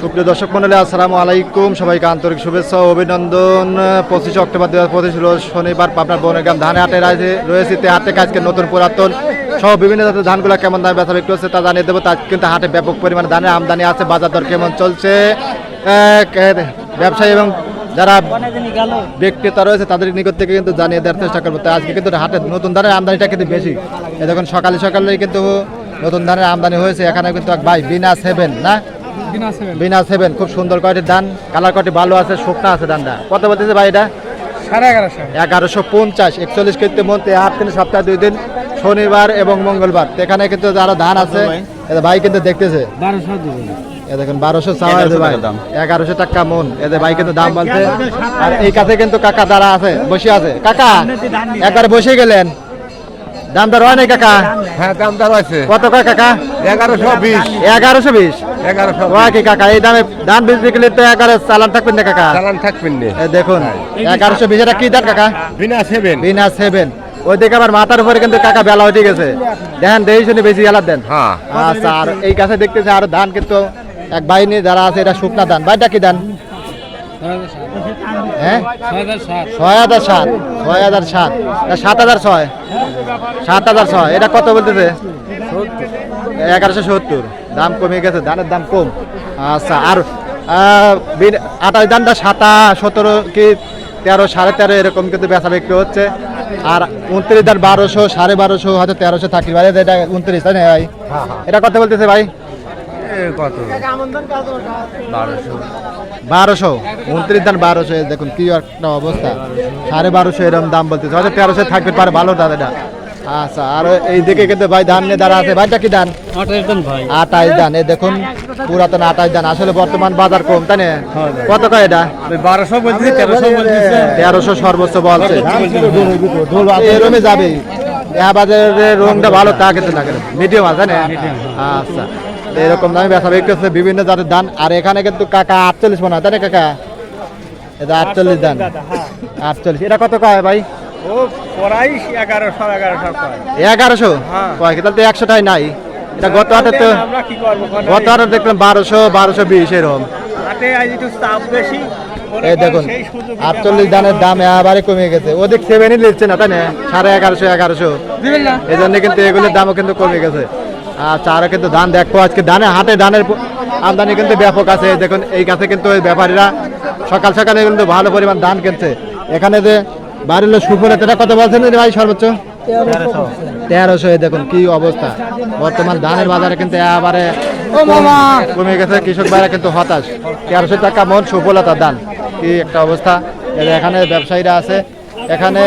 সুপ্রিয় দর্শক মন্ডলী, আসসালামু আলাইকুম। সবাইকে আন্তরিক শুভেচ্ছা অভিনন্দন। পঁচিশে অক্টোবর দু হাজার পঁচিশ শনিবার পাবনার বনগ্রাম ধানে হাটে রয়েছে তে হাটে আজকে নতুন পুরাতন। সহ বিভিন্ন জাতের ধানগুলো কেমন দামে বেচা বিক্রি হচ্ছে তা জানিয়ে দেবো। তার কিন্তু হাটে ব্যাপক পরিমাণে ধানের আমদানি আছে। বাজার দর কেমন চলছে? ব্যবসায়ী এবং যারা বিক্রেতা রয়েছে তাদের নিকট থেকে কিন্তু জানিয়ে দেওয়ার চেষ্টা করব। তাই আজকে কিন্তু হাটে নতুন ধানের আমদানিটা কিন্তু বেশি। এ দেখুন, সকালে সকালে কিন্তু নতুন ধানের আমদানি হয়েছে। এখানে কিন্তু এক ভাই বিনা সেভেন, না? বিনা সেভেন। খুব সুন্দর কয়টি ধান কালার কয়টি ভালো আছে শুকনা আছে ধানটা কত বলতেছে ভাই এটা? এগারোশো। পঞ্চাশ একচল্লিশ কেজিতে মধ্যে আট দিন সপ্তাহে দুই দিন শনিবার এবং মঙ্গলবার। এখানে কিন্তু যারা ধান আছে এদের ভাই? কিন্তু দেখতেছে। বারোশো দেখুন বারোশো চাওয়া ভাই। এগারোশো টাকা মন। এদের ভাই কিন্তু দাম বলছে আর এই কাছে কিন্তু কাকা দ্বারা আছে বসে আছে। কাকা একবার বসে গেলেন। দাম দর হয় নাই কাকা? হ্যাঁ দাম দর আছে কত কয় কাকা? এগারোশো বিশ। এগারোশো বিশ? এগারোশো কি কাকা এই দামে ধান বেশি গেলে তো এগারো চালান থাকবেন না কাকা? চালান থাকবেন দেখুন এগারোশো বিশ এটা কি ধান কাকা? বিনা সেভেন। বিনা সেভেন। ওইদিকে আবার মাথার উপরে কিন্তু কাকা বেলা উঠে গেছে। দেখেন শুনে বেশি দেন। হ্যাঁ। আচ্ছা আর এই কাছে দেখতেছে আর ধান কিন্তু এক বাহিনী যারা আছে এটা শুকনা ধান। ভাইটা কি ধান? হ্যাঁ? ছয় হাজার সাত। ছয় হাজার সাত। সাত হাজার ছয়। সাত হাজার ছয়। এটা কত বলতেছে? এগারোশো সত্তর। দাম কমে গেছে ধানের দাম কম। আচ্ছা আর আঠাশ ধানটা সাতা সতেরো কি তেরো সাড়ে তেরো এরকম কিন্তু বেচা বিক্রি হচ্ছে। আর উনত্রিশ ধান বারোশো সাড়ে বারোশো হয়তো তেরোশো থাকি ভাই এটা উনত্রিশ তাই না ভাই? এটা কত বলতেছে ভাই? কত? বারোশো। বারোশো। উনত্রিশ ধান বারোশো দেখুন কি একটা অবস্থা। সাড়ে বারোশো এরকম দাম বলতেছে। হয়তো তেরোশো থাকতে পারে ভালো দাম এটা। আচ্ছা আর এই দিকে কিন্তু ভাই ধান নিয়ে দাঁড়া আছে। ভাইটা কি ধান? ভাই। আটাইশ ধান এই দেখুন পুরাতন আটাইশ ধান। আসলে বর্তমান বাজার কম তাই না? কত কয় এটা? বারোশো বলতেছি তেরোশো সর্বোচ্চ বলছে। এরমে যাবে? বাজারের রংটা ভালো তা কিন্তু না। মিডিয়াম আছে না? আচ্ছা এরকম দামে বেচা বিক্রি হচ্ছে বিভিন্ন জাতের ধান। আর এখানে কিন্তু কাকা আটচল্লিশ মনে হয় তাই না কাকা? এটা আটচল্লিশ ধান। আটচল্লিশ। এটা কত কয় ভাই? ও পড়াই এগারোশো এগারোশো এগারোশো? হ্যাঁ। কয় তাহলে তো একশোটাই নাই। এটা গত হাটে তো আমরা কি করব? গত হাটে দেখলাম বারোশো বারোশো বিশ এরকম। এই দেখুন আটচল্লিশ ধানের দাম এবারে কমে গেছে। ওদিক সেভেনই নিচ্ছে না তাই না? সাড়ে এগারোশো এগারোশো। এই জন্য কিন্তু এগুলোর দামও কিন্তু কমে গেছে। আচ্ছা কিন্তু ধান দেখব আজকে ধানে হাটে ধানের আমদানি কিন্তু ব্যাপক আছে। দেখুন এই কাছে কিন্তু ওই ব্যাপারীরা সকাল সকালে কিন্তু ভালো পরিমাণ ধান কিনছে। এখানে যে বাড়ির লোক সুফলে এটা কত বলছেন রে ভাই সর্বোচ্চ? তেরোশো দেখুন কি অবস্থা। বর্তমান ধানের বাজারে কিন্তু এবারে কমে গেছে কৃষক ভাইরা কিন্তু হতাশ। তেরোশো টাকা মন সুফলতার দান কি একটা অবস্থা। এখানে ব্যবসায়ীরা আছে এখানে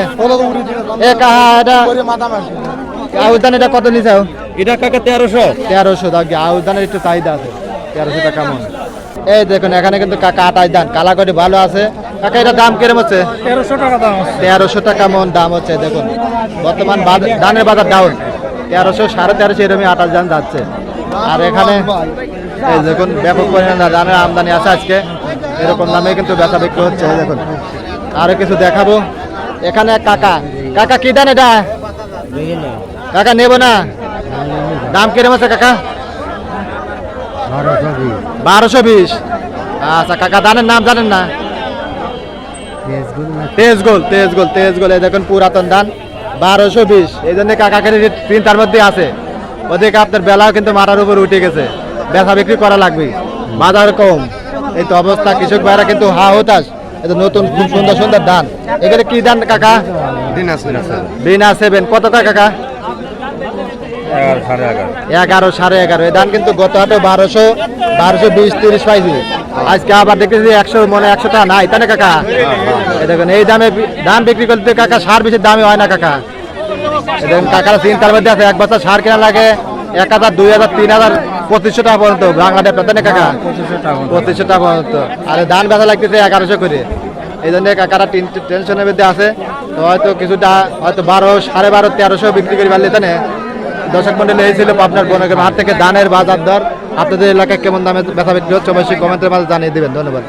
এ কাহা এটা আউদান এটা কত নিছে? এটা কাকা তেরোশো। তেরোশো দাও আউদানের একটু চাহিদা আছে তেরোশো টাকা মন। এই দেখুন এখানে কিন্তু কাকা আটাই দান কালাকটি ভালো আছে। কাকা এটা দাম কিরম হচ্ছে? তেরোশো টাকা দাম তেরোশো টাকা মন দাম হচ্ছে দেখুন। বর্তমান বাজার- ধানের বাজার ডাউন তেরোশো সাড়ে তেরোশো এরকমই আঠাশ দান যাচ্ছে। আর এখানে এই দেখুন ব্যাপক পরিমাণে ধানের আমদানি আছে আজকে। এরকম দামে কিন্তু বেচা বিক্রি হচ্ছে দেখুন। আরও কিছু দেখাবো। এখানে এক কাকা। কাকা কি দান এটা? কাকা নেব না? দাম কিরম আছে কাকা? বারোশো বিশ। আচ্ছা কাকা দানের নাম জানেন না? তেজ গোল তেজ গোল তেজ গোল এই দেখুন পুরাতন ধান বারোশো বিশ। এই জন্য কাকাকে চিন্তার মধ্যে আছে। ওদিকে আপনার বেলাও কিন্তু মারার উপর উঠে গেছে। বেচা বিক্রি করা লাগবে বাজার কম। এই তো অবস্থা কৃষক ভাইরা কিন্তু হা হতাশ। তো নতুন খুব সুন্দর সুন্দর ধান। এখানে কি ধান কাকা? দিন আছে। বিনা সেভেন। কত টাকা কাকা? এগারো সাড়ে এগারো। ধান কিন্তু গত হাটে বারোশো বারোশো বিশ তিরিশ পাইছি। আজকে আবার দেখতেছি একশো মনে একশো টাকা নাই তাই না কাকা? দেখুন এই দামে ধান বিক্রি করতে কাকা সার বেশি দামে হয় না কাকা। দেখুন কাকারা চিন্তার মধ্যে আছে এক বছর সার কেনা লাগে এক হাজার দুই হাজার তিন হাজার পঁচিশশো টাকা পর্যন্ত বাংলাদেশ কাকা? পঁচিশশো টাকা পর্যন্ত। আর ধান বেচা লাগতেছে এগারোশো করে। এই জন্য কাকারা টেন- টেনশনের মধ্যে আছে। তো হয়তো কিছুটা হয়তো বারো সাড়ে বারো তেরোশো বিক্রি করে পারলে তাই না? দর্শক মন্ডলী, এই ছিল আপনার বনগ্রাম হাট থেকে ধানের বাজার দর। আপনাদের এলাকায় কেমন দামে ব্যথা বিক্রি হচ্ছে, অবশ্যই কমেন্টের মাঝে জানিয়ে দেবেন। ধন্যবাদ।